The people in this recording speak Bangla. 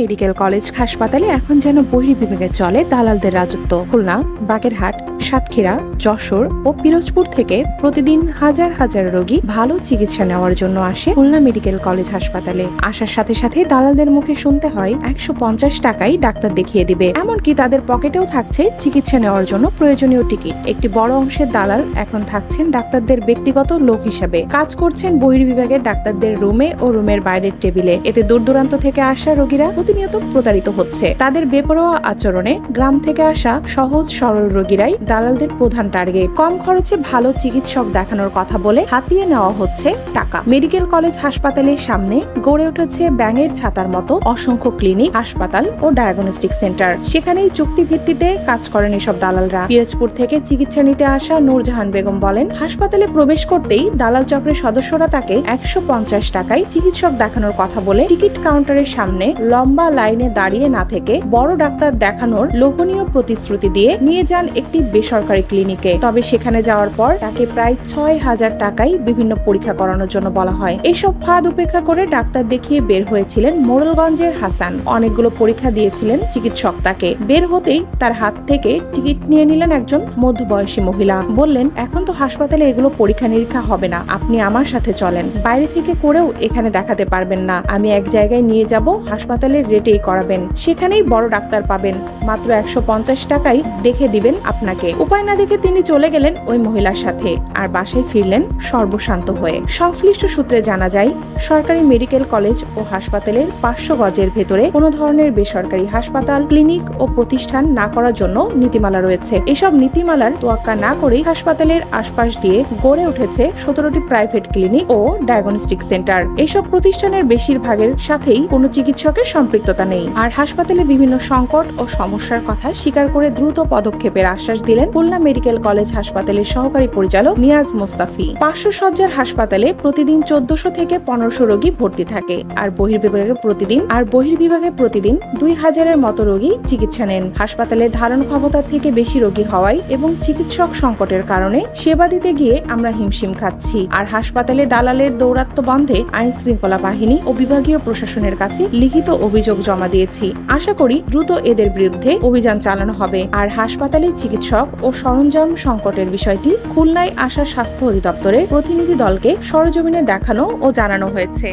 মেডিকেল কলেজ হাসপাতালে এখন যেন বহির্বিভাগে চলে দালালদের রাজত্ব। খুলনা, বাগেরহাট, সাতক্ষীরা, যশোর ও পিরোজপুর থেকে প্রতিদিন হাজার হাজার রোগী ভালো চিকিৎসা নেওয়ার জন্য আসে খুলনা মেডিকেল কলেজ হাসপাতালে। আসার সাথে সাথে দালালদের মুখে শুনতে হয়, একশো পঞ্চাশ টাকাই ডাক্তার দেখিয়ে দিবে। এমনকি তাদের পকেটেও থাকছে চিকিৎসা নেওয়ার জন্য প্রয়োজনীয় টিকিট। একটি বড় অংশের দালাল এখন থাকছেন ডাক্তারদের ব্যক্তিগত লোক হিসাবে। কাজ করছেন বহির্বিভাগের ডাক্তারদের রুমে ও রুমের বাইরের টেবিলে। এতে দূর দূরান্ত থেকে আসা রোগীরা প্রতিনিয়ত প্রতারিত হচ্ছে। তাদের বেপরোয়া আচরণে গ্রাম থেকে আসা সহজ সরল রোগীরাই দালালদের প্রধান টার্গেট। কম খরচে ভালো চিকিৎসক দেখানোর কথা বলে হাতিয়ে নেওয়া হচ্ছে টাকা। মেডিকেল কলেজ হাসপাতালের সামনে গড়ে উঠেছে ব্যাঙের ছাতার মতো অসংখ্য ক্লিনিক, হাসপাতাল ও ডায়াগনস্টিক সেন্টার। সেখানেই চুক্তি ভিত্তিতে কাজ করেন এসব দালালরা। পিরোজপুর থেকে চিকিৎসা নিতে আসা নূরজাহান বেগম বলেন, হাসপাতালে প্রবেশ করতেই দালাল চক্রের সদস্যরা তাকে একশো পঞ্চাশ টাকায় চিকিৎসক দেখানোর কথা বলে টিকিট কাউন্টারের সামনে লম্বা লাইনে দাঁড়িয়ে না থেকে বড় ডাক্তার দেখানোর লোভনীয় প্রতিশ্রুতি দিয়ে নিয়ে যান একটি বেসরকারি ক্লিনিকে। তবে সেখানে যাওয়ার পর তাকে প্রায় ছয় হাজার টাকায় বিভিন্ন পরীক্ষা করানোর জন্য বলা হয়। এসব ফাঁদ উপেক্ষা করে ডাক্তার দেখিয়ে বের হয়েছিলেন মোড়লগঞ্জের হাসান। অনেকগুলো পরীক্ষা দিয়েছিলেন চিকিৎসক তাকে। বের হতেই তার হাত থেকে টিকিট নিয়ে নিলেন একজন মধ্যবয়সী মহিলা। বললেন, এখন তো হাসপাতালে এগুলো পরীক্ষা নিরীক্ষা হবে না। আপনি আমার সাথে চলেন। বাইরে থেকে করেও এখানে দেখাতে পারবেন না। আমি এক জায়গায় নিয়ে যাব, হাসপাতালের রেটেই করাবেন। সেখানেই বড় ডাক্তার পাবেন। মাত্র একশো পঞ্চাশ টাকাই দেখে দিবেন আপনাকে। উপায় না দেখে তিনি চলে গেলেন ওই মহিলার সাথে আর বাসায় ফিরলেন সর্বশান্ত হয়ে। সংশ্লিষ্ট সূত্রে জানা যায়, সরকারি মেডিকেল কলেজ ও হাসপাতালের পাঁচশো গজের ভেতরে কোনো ধরনের বেসরকারি হাসপাতাল, ক্লিনিক ও প্রতিষ্ঠান না করার জন্য নীতিমালা রয়েছে। এসব নীতিমালার তোয়াক্কা না করেই হাসপাতালের আশপাশ দিয়ে গড়ে উঠেছে সতেরোটি প্রাইভেট ক্লিনিক ও ডায়াগনস্টিক সেন্টার। এসব প্রতিষ্ঠানের বেশিরভাগের সাথেই কোনো চিকিৎসকের সম্পৃক্ততা নেই। আর হাসপাতালে বিভিন্ন সংকট ও সমস্যার কথা স্বীকার করে দ্রুত পদক্ষেপের আশ্বাস দিলেন খুলনা মেডিকেল কলেজ হাসপাতালের সহকারী পরিচালক নিয়াজ মোস্তাফি। পাঁচশো সজ্জার হাসপাতালে প্রতিদিন চোদ্দশো থেকে পনেরোশো রোগী ভর্তি থাকে আর বহির্বিভাগে প্রতিদিন আর বহির্বিভাগে প্রতিদিন দুই হাজারের মতো রোগী চিকিৎসা নেন। হাসপাতালের ধারণ ক্ষমতার থেকে বেশি রোগী হওয়ায় এবং চিকিৎসক সংকটের কারণে সেবা দিতে গিয়ে আমরা হিমশিম খাচ্ছি। আর হাসপাতালে দালালের দৌরাত্ম বন্ধে আইন শৃঙ্খলা বাহিনী ও বিভাগীয় প্রশাসনের কাছে লিখিত অভিযোগ জমা দিয়েছি। আশা করি দ্রুত এদের বিরুদ্ধে অভিযান চালানো হবে। আর হাসপাতালে চিকিৎসক ও সরঞ্জাম সংকটের বিষয়টি খুলনায় আসা স্বাস্থ্য অধিদপ্তরের প্রতিনিধি দলকে সরজমিনে দেখানো ও জানানো হয়েছে।